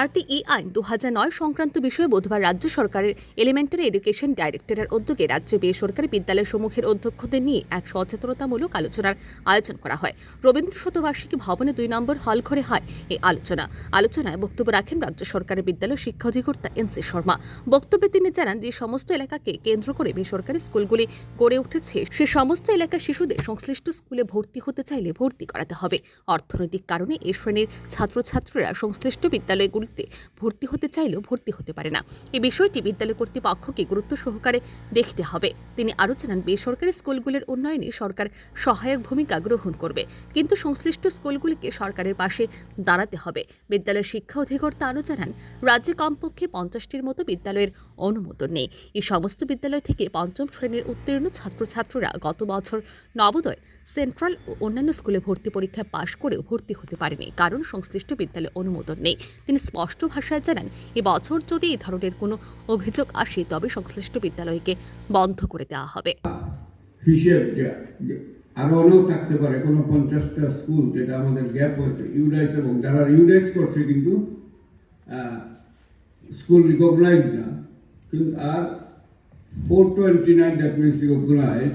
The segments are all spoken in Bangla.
আরটিই আইন দু সংক্রান্ত বিষয়ে বুধবার রাজ্য সরকারের এলিমেন্টারি এডুকেশন ডাইরেক্টরের উদ্যোগে রাজ্যে বেসরকারি বিদ্যালয় সমূহের অধ্যক্ষদের নিয়ে এক সচেতনতামূলক আলোচনার আয়োজন করা হয়। রবীন্দ্র শতবার্ষিকী ভবনে দুই নম্বর হল ঘরে হয় এই আলোচনা। আলোচনায় বক্তব্য রাখেন রাজ্য সরকারের বিদ্যালয় শিক্ষা অধিকর্তা এন সি শর্মা। বক্তব্যে তিনি জানান, যে সমস্ত এলাকাকে কেন্দ্র করে বেসরকারি স্কুলগুলি গড়ে উঠেছে, সে সমস্ত এলাকার শিশুদের সংশ্লিষ্ট স্কুলে ভর্তি হতে চাইলে ভর্তি করাতে হবে। অর্থনৈতিক কারণে এই শ্রেণির ছাত্রছাত্রীরা সংশ্লিষ্ট বিদ্যালয়গুলিতে ভর্তি হতে চাইলেও ভর্তি হতে পারে না। এই বিষয়টি বিদ্যালয় কর্তৃপক্ষকে গুরুত্ব সহকারে দেখতে হবে। তিনি আরও জানান, বেসরকারি স্কুলগুলির উন্নয়নে সরকার সহায়ক ভূমিকা গ্রহণ করবে, কিন্তু সংশ্লিষ্ট স্কুলগুলিকে সরকারের পাশে দাঁড়াতে হবে। বিদ্যালয় শিক্ষা অধিকর্তা আরও জানান, রাজ্যে কমপক্ষে পঞ্চাশটির মতো বিদ্যালয়ের অনুমোদন নেই। এই সমস্ত বিদ্যালয় থেকে পঞ্চম শ্রেণির উত্তীর্ণ ছাত্রছাত্রীরা গত বছর নবোদয় সেন্ট্রাল ও অন্যান্য স্কুলে ভর্তি পরীক্ষায় পাশ করেও ভর্তি হতে পারেনি, কারণ সংশ্লিষ্ট বিদ্যালয়ে অনুমোদন নেই। তিনি স্পষ্ট ভাষায় জানান এবছর যদি এই ধরনের কোনো অভিযোগ আসে, তবে সংশ্লিষ্ট বিদ্যালয়কে বন্ধ করে দেওয়া হবে। আরও অনেক থাকতে পারে, কোনো পঞ্চাশটা স্কুল যেটা আমাদের গ্যাপ হয়েছে ইউডাইস এবং যারা ইউডাইস করছে কিন্তু স্কুল রিকগনাইজ না, কিন্তু আর four twenty nine that means recognise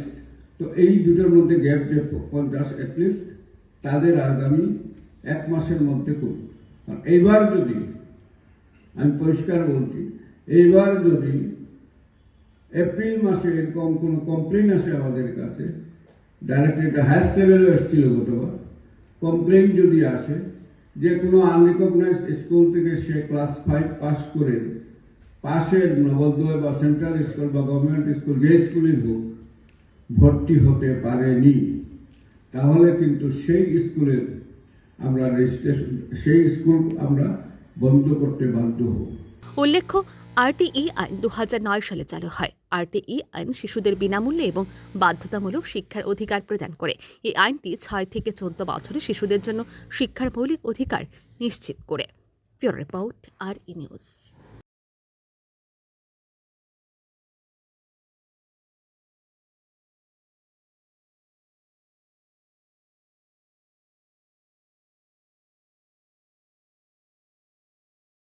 তো এই দুটোর মধ্যে গ্যাপ যে পঞ্চাশ অ্যাটলিস্ট তাদের আগামী এক মাসের মধ্যে করুন। আর এইবার যদি, আমি পরিষ্কার বলছি, এইবার যদি এপ্রিল মাসে এরকম কোনো কমপ্লেন আসে আমাদের কাছে ডাইরেক্ট এটা হায়েস্ট লেভেলে এসেছিল গতবার কমপ্লেন যদি আসে, যে কোনো আনরিকগনাইজড স্কুল থেকে সে ক্লাস ফাইভ পাস করে, পাশের নবোদয় বা সেন্ট্রাল স্কুল বা গভর্নমেন্ট স্কুল যে স্কুলই হোক ভর্তি হতে পারেনি। তাহলে কিন্তু সেই স্কুলের আমরা রেজিস্ট্রেশন সেই স্কুল আমরা বন্ধ করতে বাধ্য হব। উল্লেখ্য আরটিই আইন দু সালে চালু হয়। আরটিই আইন শিশুদের বিনামূল্যে এবং বাধ্যতামূলক শিক্ষার অধিকার প্রদান করে। এই আইনটি ছয় থেকে চোদ্দ বছরের শিশুদের জন্য শিক্ষার মৌলিক অধিকার নিশ্চিত করে। পিওর রিপোর্ট আর ই নিউজ